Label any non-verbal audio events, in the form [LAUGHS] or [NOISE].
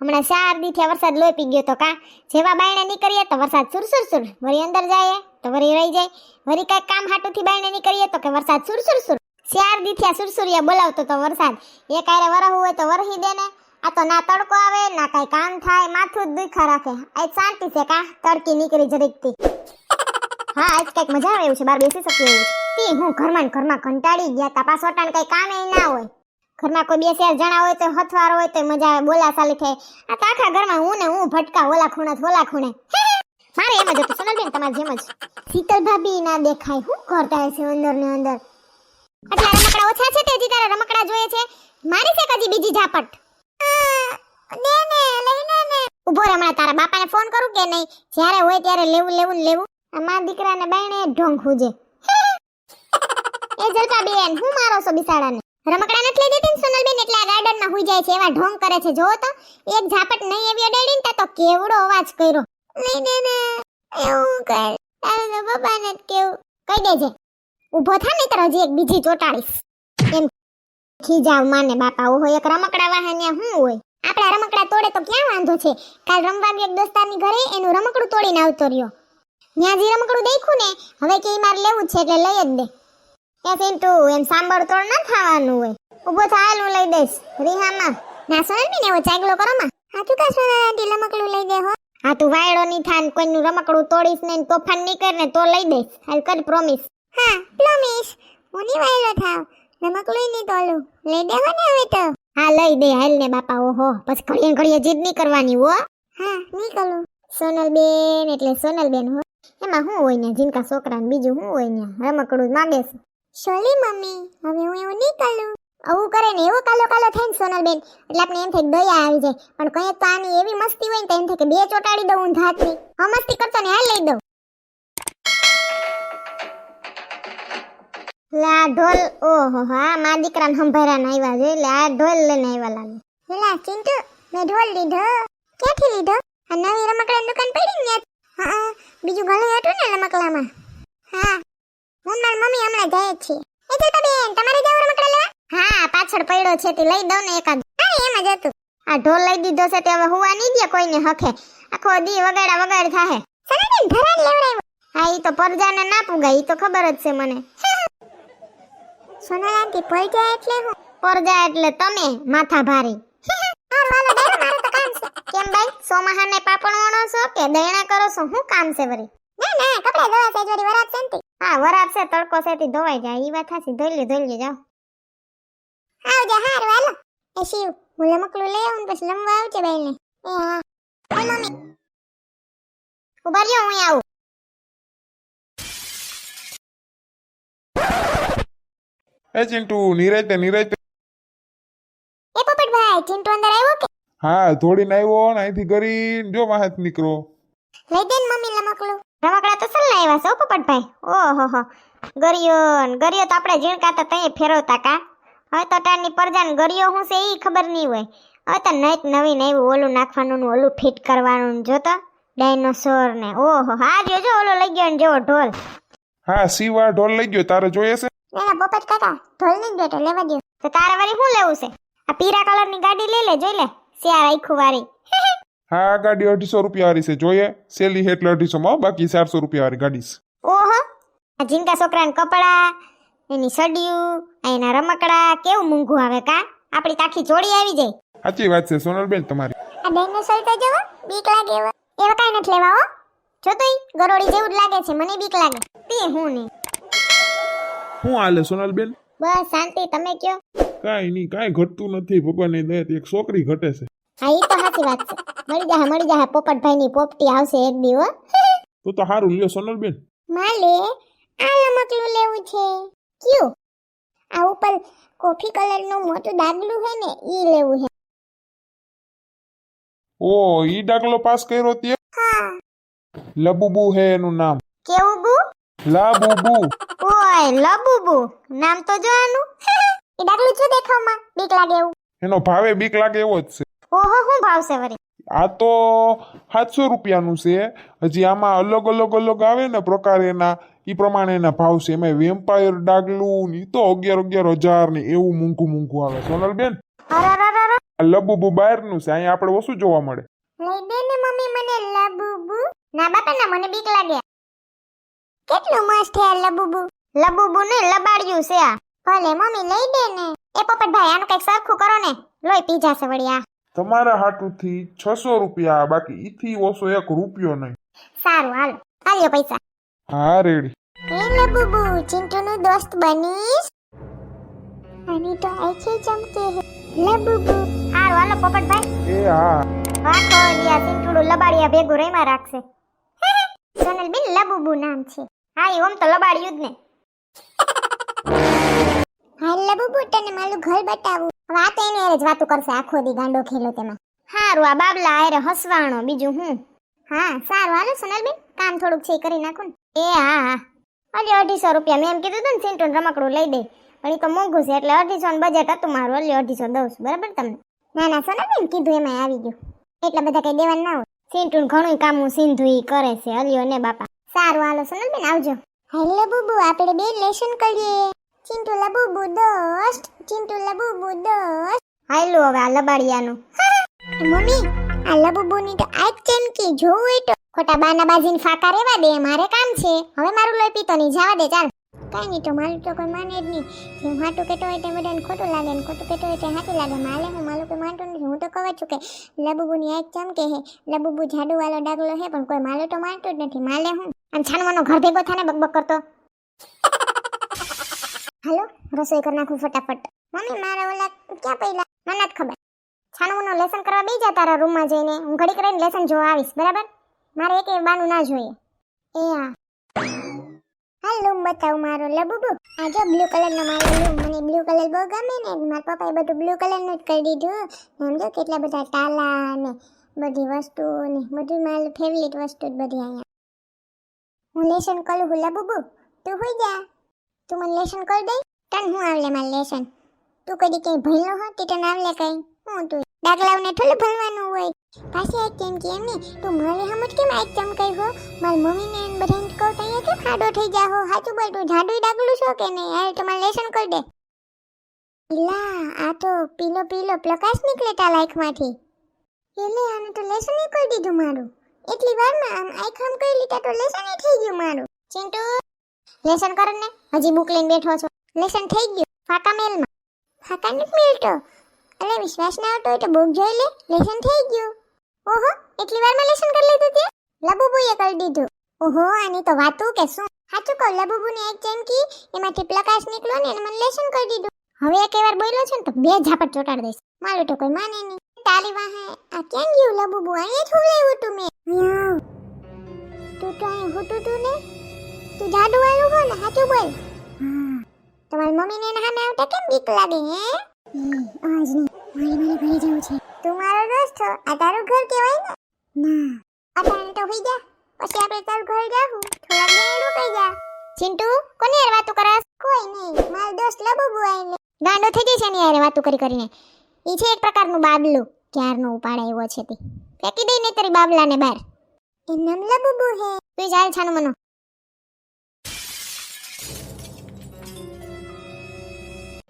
હમણાં ચાર દીથી વરસાદ લોહી પી ગયો તો કા? જેવા બાયણે નીકળીએ તો વરસાદ સુરસુર સુર વળી અંદર જાય તો વળી રહી જાય. વળી કાંઈક કામ હાટુથી બાયણે નીકળીએ તો કે વરસાદ સુરસુર સુર ચાર આ સુરસુરિયા બોલાવતો તો વરસાદ. એ આરે વરહવું હોય તો વરહી દે ને આ તો ના તડકો આવે, ના કાંઈ કામ થાય, માથું જ દુખા રાખે. આજ શાંતિ છે કા? તડકી નીકળી જરીકથી. હા, આજ કંઈક મજા આવે એવું છે. બાર બેસી શકીએ એવું છે. હું ઘરમાં ઘરમાં કંટાળી ગયા તા. પાછો કઈ કામે ના હોય. ઘરમાં કોઈ બે ચાર જણા હોય તો હથવારો હોય તો મજા આવે, બોલા સાલી થાય આ તો આખા ઘરમાં હું ને હું ભટકા, ઓલા ખૂણે ઓલા ખૂણે. મારે એમ જ હતું સોનલબેન તમારે જેમ જ. શીતલ ભાભી ના દેખાય હું કરતા હશે અંદર ને અંદર? એટલે રમકડા ઓછા છે તે તારા રમકડા જોઈએ છે? મારી છે કે બીજી ઝાપટ? ઊભો રે હમણાં તારા બાપાને ફોન કરું કે નહીં? જ્યારે હોય ત્યારે લેવું લેવું લેવું. મા દીકરાને બાયણે ઢોંગ ખૂજે. [LAUGHS] એ જલપા બેન હું મારો છો બિસાડાને? રમકડા નથી લઈ દેતી સોનલબેન? એટલે આ ગાર્ડનમાં હુઈ જાય છે, એવા ઢોંગ કરે છે. જો તો, એક ઝાપટ નહીં એવી અડાડી ને તો કેવડો અવાજ કર્યો. લઈ દે ને. એવું કર. તારે તો પપ્પાને જ કેવું. કહી દેજે. ઊભો થા નહીં તો હજી એક બીજી ચોટાડીશ. એમ ખીજાવ માને બાપા. ઓહો, એક રમકડા વાહન્યા હું હોય? આપણા રમકડા તોડે તો ક્યાં વાંધો છે? કાલ રમવા એક દોસ્તારની ઘરે, એનું રમકડું તોડીને આવતો રહ્યો. ત્યાં જે રમકડું દેખ્યું ને, હવે કે મારે લેવું છે એટલે લઈ જ દે. એ પિન્ટુ એમ સાંભળ તોડ ના થવાનું હોય. ઊભો થાય હું લઈ દઈશ. રીહામાં. ના સોનલ બેન એવો ચાગલો કરો માં. હા તું કા સોનલ આંટી રમકડું લઈ દે હો? હા તું વાયડો ની થાન કોઈનું રમકડું તોડીશ ને તોફાનની કર ને તો લઈ દઈશ. હાલ કર પ્રોમિસ હા પ્રોમિસ હું ની વાયડો થાવ. રમકડું ની તોલું. લઈ દેવો ને હવે તો. હા લઈ દે હાલ ને બાપા ઓહો. પછી ઘડીએ ઘડીએ જીદ નહીં કરવાની હો. હા નીકળું. સોનલ બેન એટલે સોનલ બેન હો. એમાં શું હોય ને જીનકા છોકરાને બીજું શું હોય ને રમકડું જ માગે છે. Sorry, mummy. હવે હું એવું નહીં કરું. આવું કરે ને એવો કાલો કાલો થાય ને સોનલબેન. એટલે આપણે એમ થાય દયા આવી જાય. પણ કઈ તો આની એવી મસ્તી હોય ને તો એમ થાય કે બે ચોટાડી દઉં હું હાથની હા, મસ્તી કરતો ને હાલ લઈ દઉં. લે ઢોલ, ઓહો, હા મા દીકરાને ને આવ્યા છે. એટલે આ ઢોલ લઈને આવ્યા લાગે. પેલા ચિંટુ, મેં ઢોલ લીધો. ક્યાંથી લીધો? આ નવી રમકડાની દુકાન પડી ને હા બીજું ઘણું હતું ને રમકડામાં? હા. હું મારી મમ્મી હમણાં જાય છે. એ જલપા બેન તમારે જાવ રમકડા લેવા? હા પાછળ પડ્યો છે તે લઈ દઉં ને એકાદ. હા એમ જ હતું. આ ઢોલ લઈ દીધો છે તે હવે હુવા નહીં દે કોઈને હખે. આખો દી વગાડા વગાડ થાહે. સનાબેન ભરાડ લેવડાવ્યો. હા ઈ તો પરજાને ના પુગાય ઈ તો ખબર જ છે મને. સોનલ આંટી પરજા એટલે હું? પરજા એટલે તમે માથા ભારી. કેમ ભાઈ સોમાહાને પાપણ વણો છો કે દયણા કરો છો? હું કામ છે વરી? ના ના કપડા ધોવા છે જોડી વરાત ને હા વરાપ છે તડકો છે તે ધોવાઈ જાય. ઈ વાત હાસી ધોઈ લે ધોઈ લે જાઓ. આવજે હાર વાલો એ શિવ હું લમકલું લઈ આવું પછી લમવા આવજે બાઈને. એ હા. Hi mummy. ઊભા રહ્યો હું આવું. એ ચિંટુ નિરાયતે નિરાયતે એ પોપટભાઈ ચિંટુ અંદર આવ્યો કે? હા થોડી આવ્યો ને અહીંથી કરી જો વાહત નીકળો લઈ દે ને મમ્મી લમકલું રમકડા તો સલ આવ્યા છે પોપટભાઈ. ઓહો હો. ગરિયો ને ગરિયો તો આપણે ઝીણકાતા તઈ ફેરવતા કા? હવે તો ટાણની પરજાન ગરિયો હું છે એ ખબર નહીં હોય. હવે તો નઈત નવીન આવ્યું ઓલું નાખવાનું ઓલું ફિટ કરવાનું જોતો ડાયનોસોર ને. ઓહો હા. જોજો ઓલો લઈ ગયો ને જેવો ઢોલ. હા સીવા ઢોલ લઈ ગયો. તારે જોઈએ છે? ના ના પોપટ કાકા ઢોલ નહીં બેટો લેવા દો તો તારે વળી શું લેવું છે? આ પીરા કલરની ગાડી લઈ લે જોઈ લે. શિયાળ આખું વાળી. હા આ ગાડી અઢીસો રૂપિયા વાળી છે. જોઈએ સેલી એટલે અઢીસોમાં બાકી ચારસો રૂપિયા વાળી ગાડી છે ઓહો આ જીનકા છોકરાને કપડા એની સડિયું એના રમકડા કેવું મૂંઘું આવે કા? આપણી તાખી જોડી આવી જાય. સાચી વાત છે સોનલબેન તમારી. આ ડાયનોસોર તો જોવો બીક લાગે એવા એવા કાંઈ નથી લેવા હો. જો તો ગરોડી જેવું જ લાગે છે મને બીક લાગે. તે હું નહીં હું હાલે સોનલબેન? બસ શાંતિ તમે કયો? કાઈ નહીં કાઈ ઘટતું નથી. ભગવાનની દયાથી એક છોકરી ઘટે છે. હા એ તો સાચી વાત છે. મળી જાહે મળી જાહે પોપટભાઈની પોપટી આવશે એક દી હો. તો તો હારું લ્યો સોનલબેન. માલે આ રમકડું લેવું છે. ક્યું? આ ઉપર કોફી કલરનું મોટું ડાગલું છે ને ઈ લેવું છે ઓ ઈ ડાકલો પાસ કર્યો તે? હા. લબુબુ હે એનું નામ. કેવું બુ? લબુબુ. ઓય લબુબુ. નામ તો જો આનું. [LAUGHS] એ ડાગલું છે દેખાવમાં બીક લાગે એવું. એનો ભાવે બીક લાગે એવો જ છે. ઓહો શું ભાવશે વરી. આ તો સાતસો રૂપિયાનું છે. હજી આમાં અલગ અલગ અલગ આવે ને પ્રકાર એના એ પ્રમાણે એના ભાવ છે. એમાં વેમ્પાયર ડાગલું ની તો અગિયાર અગિયાર હજાર ને એવું મૂંઘું મૂંઘું આવે. સોનલબેન? લબુબુ બહારનું છે. અહીંયા આપણે ઓછું જોવા મળે. લઈ દે ને મમ્મી મને લબુબુ. ના બાપા ના મને બીક લાગે. કેટલું મસ્ત છે લબુબુ. લબુબુ ને લબાડ્યું છે આ. ભલે મમ્મી લઈ દે ને. એ પોપટભાઈ આનું કંઈક સરખું કરો ને. લોહી પી જાશે વળી આ. તમારા હાટુથી છસો રૂપિયા બાકી ઈથી ઓછો એક રૂપિયો નહીં. સારું હાલ આલ્યો પૈસા. હા રેડી. એ લબુબુ ચિંટુનો દોસ્ત બનીશ? અને તો આખે ચમકે હે. લબુબુ હારું હાલો પોપટભાઈ. એ હા. આખો લિયા ચિંટુડું લબાડિયા ભેગું રેમાં રાખશે. સોનલ બેન લબુબુ નામ છે. હા એમ ઓમ તો લબાડ્યું જ ને. હા વાતું કરશે આખો બીજું હું? હા હાલો હા હા. અઢીસો મેં કીધું હતું ને રમકડું લઈ દે. પણ એ છે, એટલે અઢીસો નું બજેટ હતું મારું. અલ્યો અઢીસો દઉં છું. બરાબર તમને? ના ના, સોનલબેન, કીધું એમાં આવી ગયું. એટલા બધા કઈ દેવાનું ના હોય. સિન્ટુન ઘણું કામું સિંધુ ઈ કરે છે અલ્યો ને બાપા. સારું, હાલો, સોનલબેન, આવજો. હેલો બુબુ આપણે બે લેશન કરીએ. ચિંટુ લબુબુ દોસ્ત ચિંટુ લબુબુ દોસ્ત. હાલો હવે આ મમ્મી, આ લબુબુની તો આજ ચમકી જોવું હોય તો. ખોટા બાના બાજીને ફાકા રેવા દે, મારે કામ છે. હવે મારું લોહી પીતો નહીં, જવા દે, ચાલ. કઈ નહીં તો મારું તો કોઈ માને જ નહીં. જે હાટું કેતો હોય તે બધાને ખોટું લાગે, ને ખોટું કેતો હોય તે હાટું લાગે. માલે હું, મારું કોઈ માનતો નથી, હું તો કહું છું કે લબુબુની આજ ચમકે હે લબુબુ જાડુવાળો ડાગલો હે પણ કોઈ માલે તો માનતું જ નથી. માલે હું અને છાનવાનો ઘર ભેગો થાને બકબક કરતો. હાલો? રસોઈ કરી નાખું ફટાફટ. મમ્મી, મારા ઓલા ક્યાં પહેલા મને નથી ખબર. છાણવું લેસન કરવા બેસી જા તારા રૂમમાં જઈને. હું ઘડી કરીને લેસન જોવા આવીશ, બરાબર? મારે એક બાનું ના જોઈએ. એ હા હા લૂમ બતાવું મારો લબુબુ આ જો બ્લુ કલરનો મારો લૂમ મને બ્લુ કલર બહુ ગમે ને. મારા પપ્પાએ બધું બ્લુ કલરનું જ કરી દીધું. એમ જો કેટલા બધા ટાલા ને બધી વસ્તુઓ ને. બધી મારું ફેવરેટ વસ્તુ જ બધી અહીંયા. હું લેસન કરું હું લબુબુ તું હોઈ જા. તું મને લેસન કરી દઈ તને હું આવલે મારે લેસન? તું કદી કઈ ભણલો હો? તે તને આવલે કઈ. હું તું દાખલાઓને થોડું ભણવાનું હોય. પાછી એક કેમ કે એમ તું મારે સમજ કેમ આજ ચમકાઈ હો? મારી મમ્મીને ને બધાને કહું તો અહીંયા કેમ ખાડો થઈ જા હો? સાચું બોલ તું જાડું દાખલું છો કે નહીં? હાલ તમારે લેસન કરી દે. લા આ તો પીલો પીલો પ્રકાશ નીકળે તા લાઈખમાંથી. એટલે આને તો લેસન કરી દીધું મારું. એટલી વારમાં આમ આંખ આમ કરી લીધા તો લેસન થઈ ગયું મારું. ચિંટુ? લેસન કર ને? હજી બુક લઈને બેઠો છો. લેસન થઈ ગયું. ફાકા મેલમાં ફાકા નથી મેલતો અરે વિશ્વાસ ના આવતો તો બુક જોઈ લે. લેસન થઈ ગયું. ઓહો, એટલી વારમાં લેસન કરી લીધું તે? લબુબુએ કરી દીધું. ઓહો, આની તો વાતું કે શું? સાચું કહું, લબુબુને એક ચમકી એમાંથી પ્રકાશ નીકળ્યો ને એને મને લેસન કરી દીધું. હવે એક વાર બોલ્યો છે ને તો બે ઝાપટ ચોટાડી દઈશ. મારું તો કોઈ માને નહીં. તારી વાહે આ કેમ ગયું, લબુબુ? અહીંયા જ લેવું તું મેં. તું તો અહીં હોતું તું ને? તું જાડુ વાળું હો ને સાચું બોલ. તમારી મમ્મીને એના સામે આવતા કેમ બીક લાગે હે? આજ નહીં. મારે મારે ઘરે જવું છે. તું મારો દોસ્ત છો આ તારું ઘર કહેવાય ને? ના. અટાણે તો હોઈ જા. પછી આપણે તારું ઘર જાહું. થોડા દિન રોકાઈ જા. ચિંટુ કોની યાર વાતો કરસ કોઈ નહીં. મારો દોસ્ત લબુબુ આઈને ગાંડો થઈ જશે ને યાર વાતો કરી કરીને. એ છે એક પ્રકારનું બાબલું. ક્યારનો ઉપાડ આવ્યો છે તે. ફેંકી દઈ ને તારી બાબલાને બહાર. એ નામ લબુબુ હે. તું ચાલ છાનું મનો.